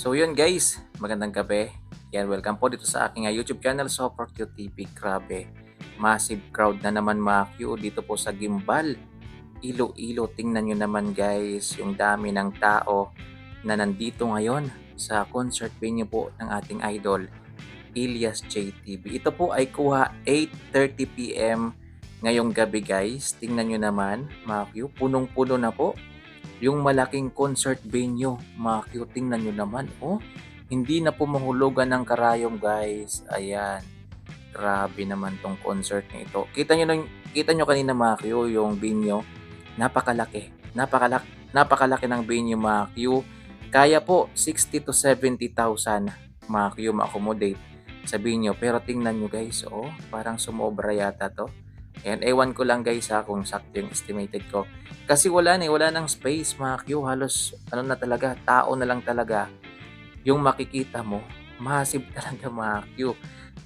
So yun guys, magandang gabi. Yan, welcome po dito sa aking ah, YouTube channel, Super Cute TV. Grabe, massive crowd na naman mga Q dito po sa Gimbal. Ilo-ilo, tingnan nyo naman guys, yung dami ng tao na nandito ngayon sa concert venue po ng ating idol, Ilias JTV. Ito po ay kuha 8.30pm ngayong gabi guys. Tingnan nyo naman mga punong-puno na po yung malaking concert venue. Mga tingnan nyo naman. Oh, hindi na po mahulugan ng karayom guys. Ayan. Grabe naman tong concert na ito. Kita nyo, nung- kita nyo kanina mga yung venue. Napakalaki. Napakalaki, napakalaki ng venue mga. Kaya po 60 to 70,000 mga ma-accommodate sa venue. Pero tingnan nyo guys, oh, parang sumobra yata to. And ewan ko lang guys ha kung sakto yung estimated ko. Kasi wala na eh, wala nang space mga Q. Halos ano na talaga, tao na lang talaga yung makikita mo. Massive talaga mga Q.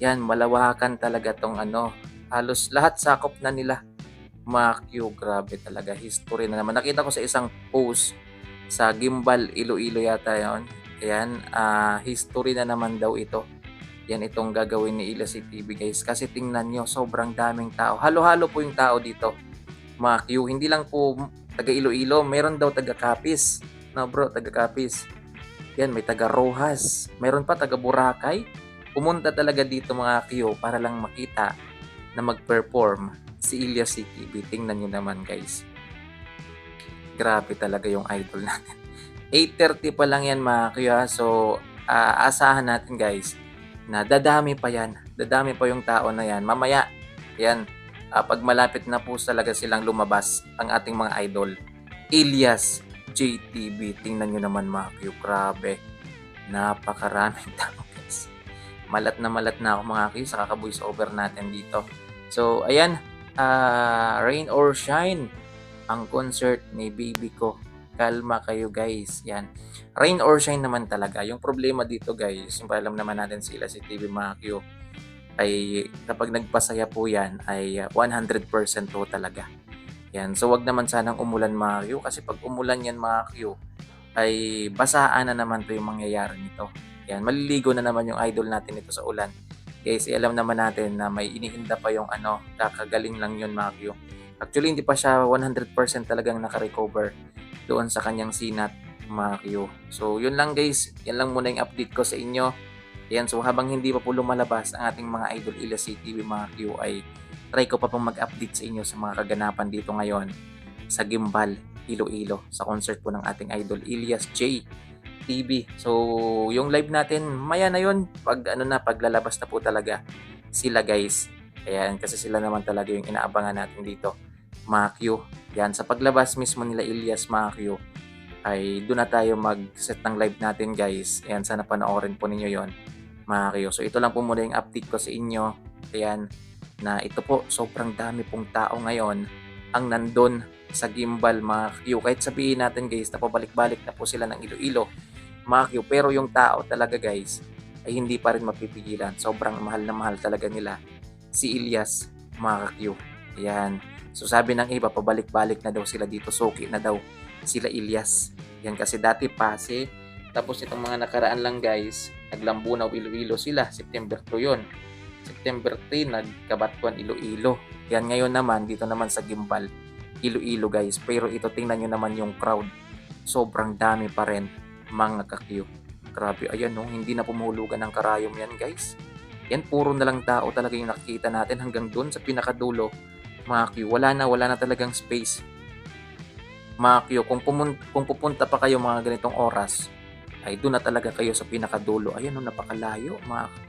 Yan, malawakan talaga tong ano. Halos lahat sakop na nila. Mga Q, grabe talaga. History na naman. Nakita ko sa isang post sa Gimbal, Iloilo yata yon. Ayan, ah, history na naman daw ito. Yan itong gagawin ni Ila TV guys. Kasi tingnan nyo, sobrang daming tao. Halo-halo po yung tao dito mga Q. Hindi lang po taga Iloilo, meron daw taga Capiz. No bro, taga Capiz. Yan, may taga Rojas. Meron pa taga Boracay. Pumunta talaga dito mga Q para lang makita na mag-perform si Ilya CTV. Tingnan nyo naman guys. Grabe talaga yung idol natin. 8.30 pa lang yan mga ha. So, ah, asahan natin guys na dadami pa yan. Dadami pa yung tao na yan. Mamaya, yan, ah, pag malapit na po talaga silang lumabas ang ating mga idol. Ilyas JTV. Tingnan nyo naman mga Q. Grabe. Napakaraming tao guys. Malat na malat na ako mga Q sa kaka-voice over natin dito. So, ayan. ah, rain or shine ang concert ni baby ko. Kalma kayo guys. Yan. Rain or shine naman talaga. Yung problema dito guys, yung alam naman natin sila si TV Q, ay kapag nagpasaya po yan ay uh, 100% po talaga. Yan. So wag naman sanang umulan mga kasi pag umulan yan mga ay basaan na naman to yung mangyayari nito. Yan. Maliligo na naman yung idol natin ito sa ulan. Guys, alam naman natin na may iniinda pa yung ano, kakagaling lang yun mga. Actually, hindi pa siya 100% talagang nakarecover doon sa kanyang sinat Q. So, yun lang guys. Yan lang muna yung update ko sa inyo. Yan, so habang hindi pa po lumalabas ang ating mga idol Ila CTV mga Q ay try ko pa pong mag-update sa inyo sa mga kaganapan dito ngayon sa Gimbal, Iloilo, sa concert po ng ating idol Ilyas J TV. So, yung live natin, maya na yun. Pag ano na, paglalabas na po talaga sila guys. Ayan, kasi sila naman talaga yung inaabangan natin dito. Q. Yan, sa paglabas mismo nila Ilyas, Q, ay doon na tayo mag-set ng live natin guys. Ayan, sana panoorin po ninyo yon Q. So, ito lang po muna yung update ko sa inyo. Ayan, na ito po, sobrang dami pong tao ngayon ang nandun sa gimbal Q. Kahit sabihin natin guys, na pabalik-balik na po sila ng Iloilo, Q. Pero yung tao talaga guys, ay hindi pa rin mapipigilan. Sobrang mahal na mahal talaga nila si Ilyas, Q. Ayan. So sabi ng iba, pabalik-balik na daw sila dito. Suki na daw sila Ilyas. Yan kasi dati pase. Tapos itong mga nakaraan lang guys, naglambunaw Iloilo sila. September 2 yun. September 3, nagkabatkuan Iloilo. Yan ngayon naman, dito naman sa Gimbal, Iloilo guys. Pero ito tingnan nyo naman yung crowd. Sobrang dami pa rin mga kakyo. Grabe, ayan no, hindi na pumulugan ng karayom yan guys. Yan, puro na lang tao talaga yung nakikita natin hanggang dun sa pinakadulo. Mga Q, wala na, wala na talagang space. Mga Q, kung, pumun- kung pupunta pa kayo mga ganitong oras, ay doon na talaga kayo sa pinakadulo. Ayan no, napakalayo mga Q.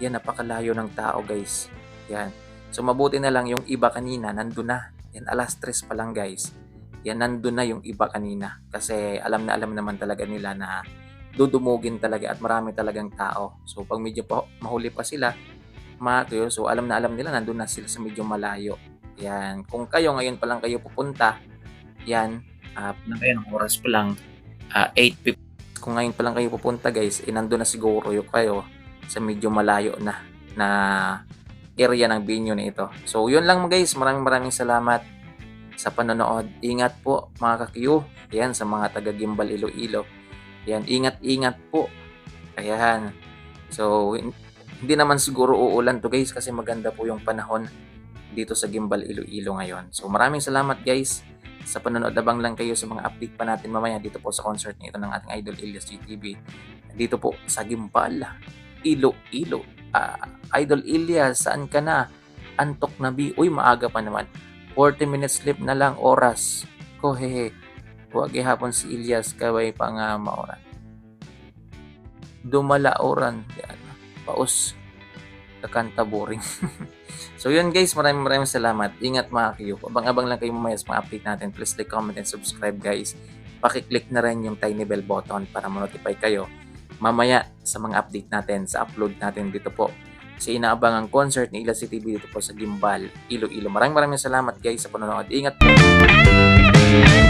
Yan, napakalayo ng tao guys. Yan. So mabuti na lang yung iba kanina, nandun na. Yan, alas tres pa lang guys. Yan, nandun na yung iba kanina. Kasi alam na alam naman talaga nila na dudumugin talaga at marami talagang tao. So pag medyo pa, mahuli pa sila, mga kayo, so alam na alam nila nandun na sila sa medyo malayo. Yan. Kung kayo ngayon pa lang kayo pupunta, yan, uh, na kayo ng oras pa lang, uh, 8.50. Kung ngayon pa lang kayo pupunta guys, eh nandun na siguro yung kayo sa medyo malayo na na area ng venue na ito. So yun lang guys, maraming maraming salamat sa panonood. Ingat po mga kakyu. Yan sa mga taga Gimbal Iloilo. Yan, ingat-ingat po. Ayan. So hin- hindi naman siguro uulan to guys kasi maganda po yung panahon dito sa Gimbal Iloilo ngayon. So maraming salamat guys sa panonood. Abang lang kayo sa mga update pa natin mamaya dito po sa concert nito ng ating idol Elias GTV. Dito po sa Gimbal, Iloilo. Ah, idol Elias, saan ka na? Antok na bi. Uy, maaga pa naman. 40 minutes sleep na lang oras. Ko hehe. Huwag ihapon si Elias kaway pa nga maoran. Dumala oran. Yan. Paus. Kakanta boring. so yun guys, maraming maraming salamat. Ingat mga kayo. Abang-abang lang kayo mamaya sa mga update natin. Please like, comment, and subscribe guys. Pakiclick na rin yung tiny bell button para ma-notify kayo mamaya sa mga update natin, sa upload natin dito po sa inaabangang concert ni Ila City dito po sa Gimbal, Iloilo. Maraming maraming salamat guys sa panonood. Ingat po!